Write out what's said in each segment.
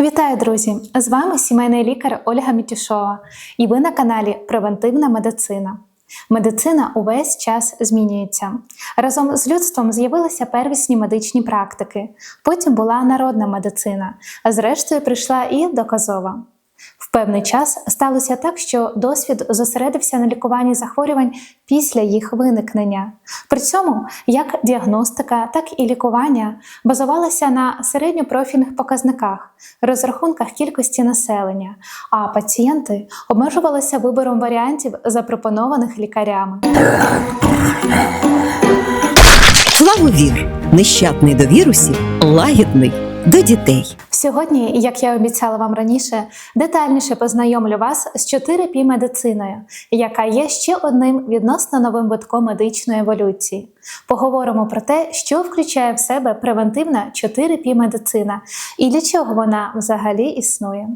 Вітаю, друзі! З вами сімейний лікар Ольга Мітюшова, і ви на каналі Превентивна медицина. Медицина увесь час змінюється. Разом з людством з'явилися первісні медичні практики, потім була народна медицина, а зрештою прийшла і доказова. Певний час сталося так, що досвід зосередився на лікуванні захворювань після їх виникнення. При цьому як діагностика, так і лікування базувалися на середньопрофільних показниках, розрахунках кількості населення, а пацієнти обмежувалися вибором варіантів, запропонованих лікарями. Флавовір нещадний до вірусів, лагідний до дітей. Сьогодні, як я обіцяла вам раніше, детальніше познайомлю вас з 4P медициною, яка є ще одним відносно новим витком медичної еволюції. Поговоримо про те, що включає в себе превентивна 4P медицина і для чого вона взагалі існує.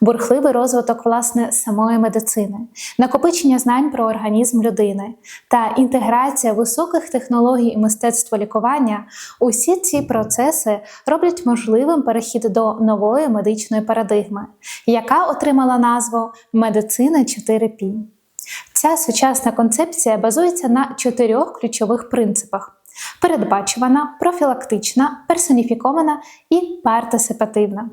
Бурхливий розвиток власне самої медицини, накопичення знань про організм людини та інтеграція високих технологій і мистецтва лікування усі ці процеси роблять можливим перехід до нової медичної парадигми, яка отримала назву Медицина 4P. Ця сучасна концепція базується на чотирьох ключових принципах: передбачувана, профілактична, персоніфікована і партисипативна.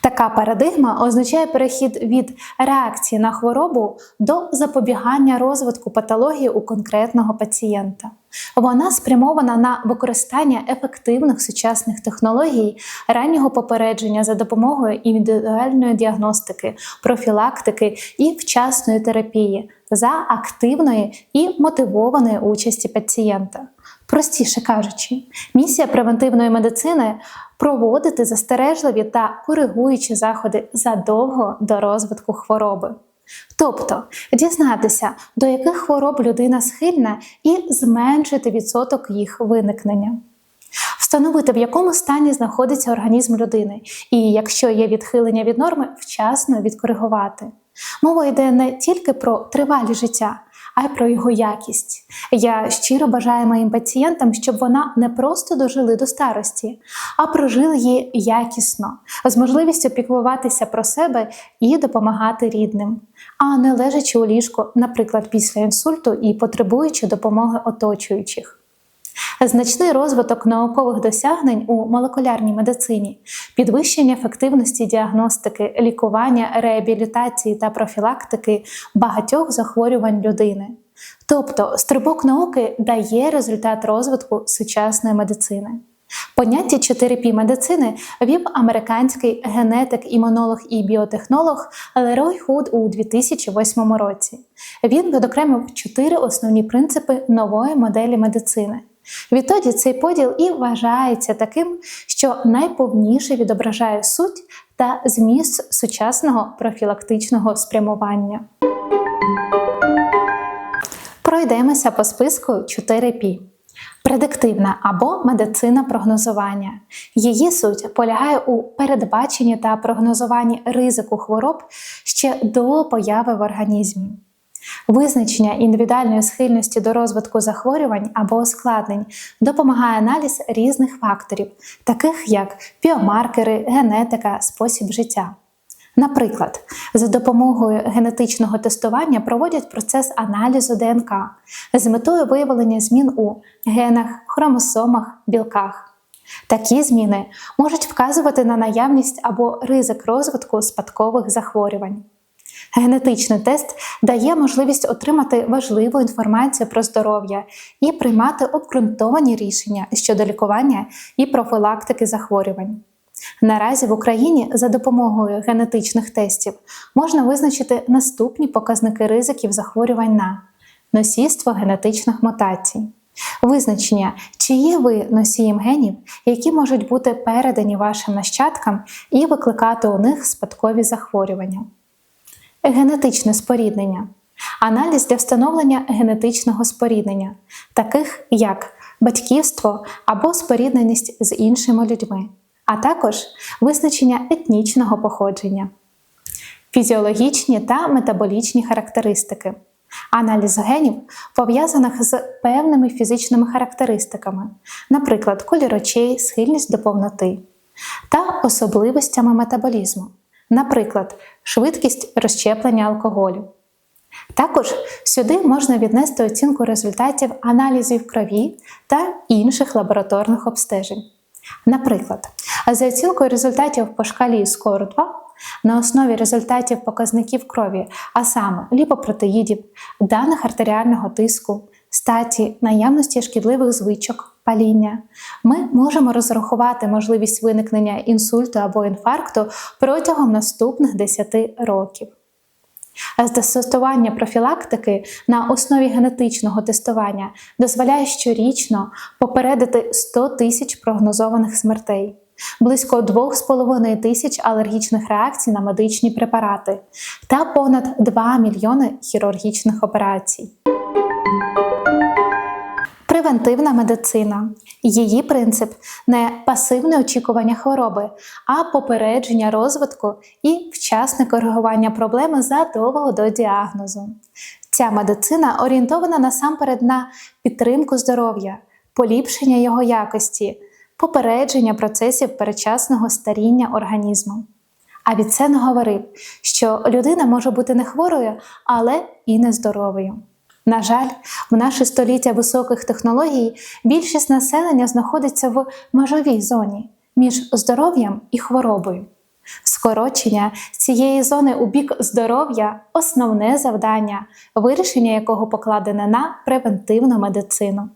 Така парадигма означає перехід від реакції на хворобу до запобігання розвитку патології у конкретного пацієнта. Вона спрямована на використання ефективних сучасних технологій раннього попередження за допомогою індивідуальної діагностики, профілактики і вчасної терапії за активної і мотивованої участі пацієнта. Простіше кажучи, місія превентивної медицини проводити застережливі та коригуючі заходи задовго до розвитку хвороби. Тобто дізнатися, до яких хвороб людина схильна, і зменшити відсоток їх виникнення. Встановити, в якому стані знаходиться організм людини, і якщо є відхилення від норми, вчасно відкоригувати. Мова йде не тільки про тривалість життя, а й про його якість. Я щиро бажаю моїм пацієнтам, щоб вона не просто дожили до старості, а прожили її якісно, з можливістю піклуватися про себе і допомагати рідним, а не лежачи у ліжку, наприклад, після інсульту і потребуючи допомоги оточуючих. Значний розвиток наукових досягнень у молекулярній медицині, підвищення ефективності діагностики, лікування, реабілітації та профілактики багатьох захворювань людини. Тобто стрибок науки дає результат розвитку сучасної медицини. Поняття 4P медицини вів американський генетик, імунолог і біотехнолог Лерой Худ у 2008 році. Він відокремив чотири основні принципи нової моделі медицини. Відтоді цей поділ і вважається таким, що найповніше відображає суть та зміст сучасного профілактичного спрямування. Пройдемося по списку 4P. Предиктивна або медицина прогнозування. Її суть полягає у передбаченні та прогнозуванні ризику хвороб ще до появи в організмі. Визначення індивідуальної схильності до розвитку захворювань або ускладнень допомагає аналіз різних факторів, таких як біомаркери, генетика, спосіб життя. Наприклад, за допомогою генетичного тестування проводять процес аналізу ДНК з метою виявлення змін у генах, хромосомах, білках. Такі зміни можуть вказувати на наявність або ризик розвитку спадкових захворювань. Генетичний тест дає можливість отримати важливу інформацію про здоров'я і приймати обґрунтовані рішення щодо лікування і профілактики захворювань. Наразі в Україні за допомогою генетичних тестів можна визначити наступні показники ризиків захворювань на носійство генетичних мутацій, визначення, чи є ви носієм генів, які можуть бути передані вашим нащадкам і викликати у них спадкові захворювання. Генетичне споріднення. Аналіз для встановлення генетичного споріднення, таких як батьківство або спорідненість з іншими людьми, а також визначення етнічного походження, фізіологічні та метаболічні характеристики, Аналіз генів пов'язаних з певними фізичними характеристиками, наприклад, колір очей, схильність до повноти, та особливостями метаболізму, наприклад, швидкість розщеплення алкоголю. Також сюди можна віднести оцінку результатів аналізів крові та інших лабораторних обстежень. Наприклад, за оцінкою результатів по шкалі скору 2 на основі результатів показників крові, а саме ліпопротеїдів, даних артеріального тиску, статі, наявності шкідливих звичок, паління, ми можемо розрахувати можливість виникнення інсульту або інфаркту протягом наступних 10 років. Застосування профілактики на основі генетичного тестування дозволяє щорічно попередити 100 тисяч прогнозованих смертей, близько 2,5 тисяч алергічних реакцій на медичні препарати та понад 2 мільйони хірургічних операцій. Превентивна медицина. Її принцип не пасивне очікування хвороби, а попередження розвитку і вчасне коригування проблеми задовго до діагнозу. Ця медицина орієнтована насамперед на підтримку здоров'я, поліпшення його якості, попередження процесів передчасного старіння організму. Авіцен говорив, що людина може бути не хворою, але і нездоровою. На жаль, в наше століття високих технологій більшість населення знаходиться в межовій зоні між здоров'ям і хворобою. Скорочення цієї зони у бік здоров'я основне завдання, вирішення якого покладене на превентивну медицину.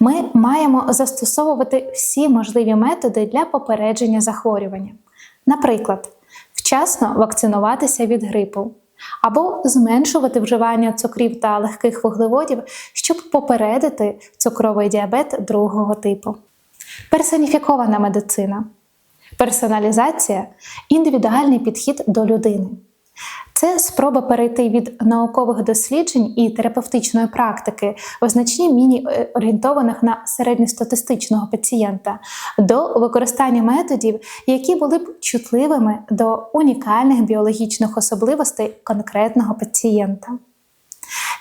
Ми маємо застосовувати всі можливі методи для попередження захворювання. Наприклад, вчасно вакцинуватися від грипу або зменшувати вживання цукрів та легких вуглеводів, щоб попередити цукровий діабет другого типу. Персоніфікована медицина. Персоналізація індивідуальний підхід до людини. Це спроба перейти від наукових досліджень і терапевтичної практики в значній міні е, орієнтованих на середньостатистичного пацієнта до використання методів, які були б чутливими до унікальних біологічних особливостей конкретного пацієнта.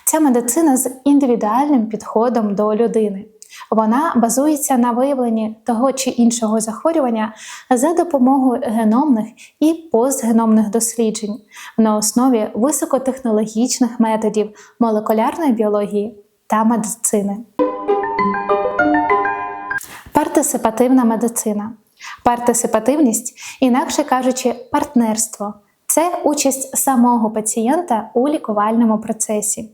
Ця медицина з індивідуальним підходом до людини. Вона базується на виявленні того чи іншого захворювання за допомогою геномних і постгеномних досліджень на основі високотехнологічних методів молекулярної біології та медицини. Партисипативна медицина. Партисипативність, інакше кажучи, партнерство це участь самого пацієнта у лікувальному процесі.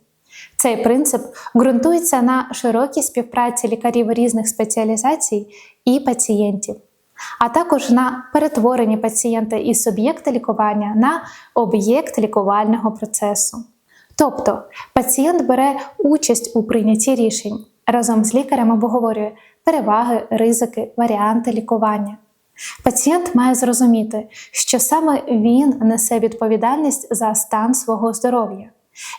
Цей принцип ґрунтується на широкій співпраці лікарів різних спеціалізацій і пацієнтів, а також на перетворенні пацієнта із суб'єкта лікування на об'єкт лікувального процесу. Тобто пацієнт бере участь у прийнятті рішень, разом з лікарем обговорює переваги, ризики, варіанти лікування. Пацієнт має зрозуміти, що саме він несе відповідальність за стан свого здоров'я.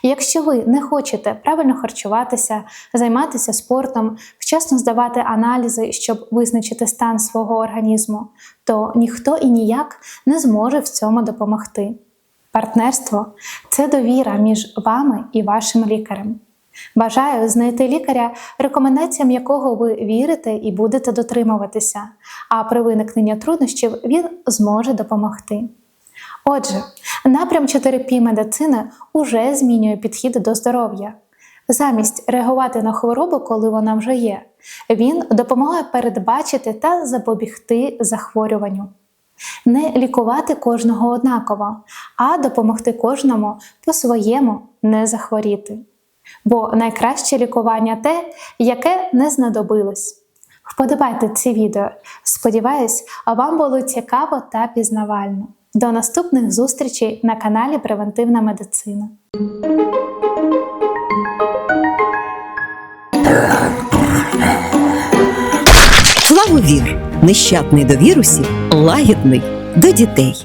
Якщо ви не хочете правильно харчуватися, займатися спортом, вчасно здавати аналізи, щоб визначити стан свого організму, то ніхто і ніяк не зможе в цьому допомогти. Партнерство це довіра між вами і вашим лікарем. Бажаю знайти лікаря, рекомендаціям якого ви вірите і будете дотримуватися, а при виникненні труднощів він зможе допомогти. Отже, напрям 4P медицини уже змінює підхід до здоров'я. Замість реагувати на хворобу, коли вона вже є, він допомагає передбачити та запобігти захворюванню. Не лікувати кожного однаково, а допомогти кожному по-своєму не захворіти. Бо найкраще лікування те, яке не знадобилось. Вподобайте ці відео. Сподіваюсь, вам було цікаво та пізнавально. До наступних зустрічей на каналі Превентивна медицина. Славовір нещадний до вірусів, лагідний до дітей.